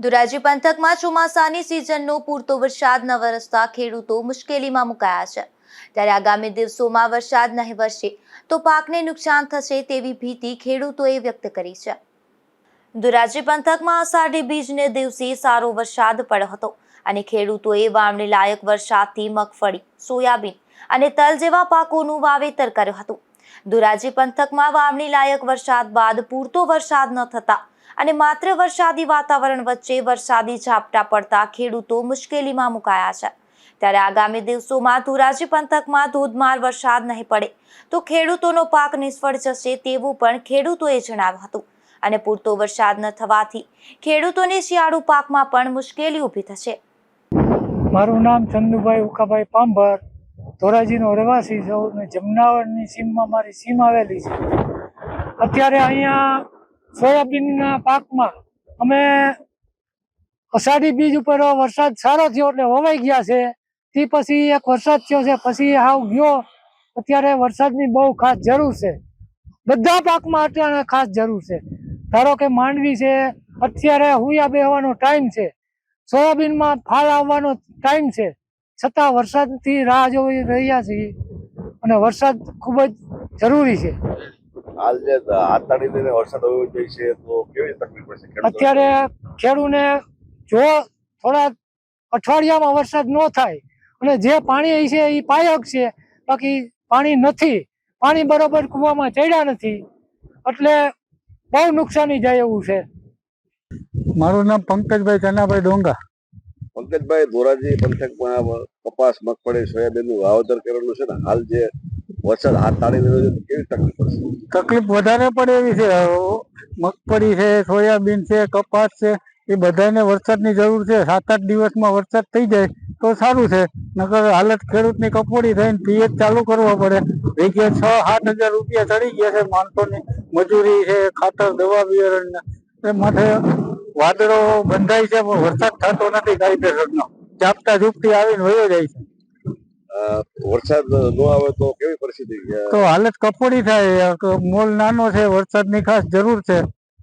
ધોરાજી પંથકમાં ચોમાસાની સિઝનનો પૂરતો વરસાદ ન વરસતા ખેડૂતો મુશ્કેલીમાં મુકાયા છે. ત્યારે આગામી દિવસોમાં વરસાદ નહીં વરસે તો પાકને નુકસાન થશે તેવી ભીતિ ખેડૂતોએ વ્યક્ત કરી છે. ધોરાજી પંથકમાં અષાઢી બીજને દિવસે સારો વરસાદ પડ્યો હતો અને ખેડૂતોએ વાવણી લાયક વરસાદથી મગફળી, સોયાબીન અને તલ જેવા પાકોનું વાવેતર કર્યું હતું. ધોરાજી પંથકમાં વાવણી લાયક વરસાદ બાદ પૂરતો વરસાદ ન થતા અને માત્ર વરસાદી વાતાવરણ વચ્ચે વરસાદી ઝાપટા પડતા ખેડૂતો મુશ્કેલીમાં મુકાયા છે. ત્યારે આગામી દિવસોમાં ધોરાજી પંથકમાં ધોધમાર વરસાદ નહીં પડે તો ખેડૂતોનો પાક નિષ્ફળ જશે તેવું પણ ખેડૂતોએ જણાવ્યું હતું. અને પૂરતો વરસાદ ન થવાથી ખેડૂતોને શિયાળુ પાકમાં પણ મુશ્કેલી ઊભી થશે. મારું નામ ચંદુભાઈ ઉકાભાઈ પાંભર, ધોરાજીનો રહેવાસી છું જમનાવરની સીમમાં મારી સીમ આવેલી છે. અત્યારે અહીંયા સોયાબીનના પાકમાં અમે અષાઢી બીજ ઉપર વરસાદ સારો થયો એટલે વવાઈ ગયા છે. તે પછી એક વરસાદ થયો છે, પછી હાવ ગયો. અત્યારે વરસાદની બહુ ખાસ જરૂર છે. બધા પાકમાં અત્યારે ખાસ જરૂર છે. ધારો કે માંડવી છે, અત્યારે હુયા બેહવાનો ટાઈમ છે. સોયાબીનમાં ફાળ આવવાનો ટાઈમ છે. છતાં વરસાદથી રાહ જોઈ રહ્યા છીએ અને વરસાદ ખૂબ જ જરૂરી છે. હાલ જે હાથ તાળી લઈને વરસાદ આવ્યો જાય છે તો કેવી તકલીફ પડશે અત્યારે ખેડૂને જો થોડા અઠવાડિયામાં વરસાદ ન થાય અને જે પાણી છે એ પાયક છે બાકી પાણી નથી. પાણી બરોબર કૂવામાં ચડ્યા નથી. એટલે બહુ નુકસાની જાય એવું છે. મારું નામ પંકજભાઈ ચનાભાઈ ડોંગા. પંકજભાઈ ધોરાજી પંથકમાં કપાસ મગફળી સોયાબીનનું વાવેતર કરેલું છે ને હાલ જે વરસાદ હાથ તાળી લીધો છે કેવી તકલીફ પડશે? તકલીફ વધારે પડે એવી છે. મગફળી છે, સોયાબીન છે, કપાસ છે, એ બધાને વરસાદની જરૂર છે. સાત આઠ દિવસમાં વરસાદ થઈ જાય તો સારું છે. નકર હાલત ખેડૂતની કપોડી થઈને પીએચ ચાલુ કરવો પડે. વીઘે છ સાત હજાર રૂપિયા ચડી ગયા છે માણસોની. મજૂરી છે, ખાતર, દવા બિયારણ એ માટે વાદળો બંધાય છે, પણ વરસાદ થતો નથી કાયદેસરનો ચાપતા ઝૂપટી આવીને વયો જાય છે. વરસાદ ન આવે તો કેવી પરિસ્થિતિ? તો હાલત કફોડી થાય. મોલ નાનો છે, વરસાદની ખાસ જરૂર છે.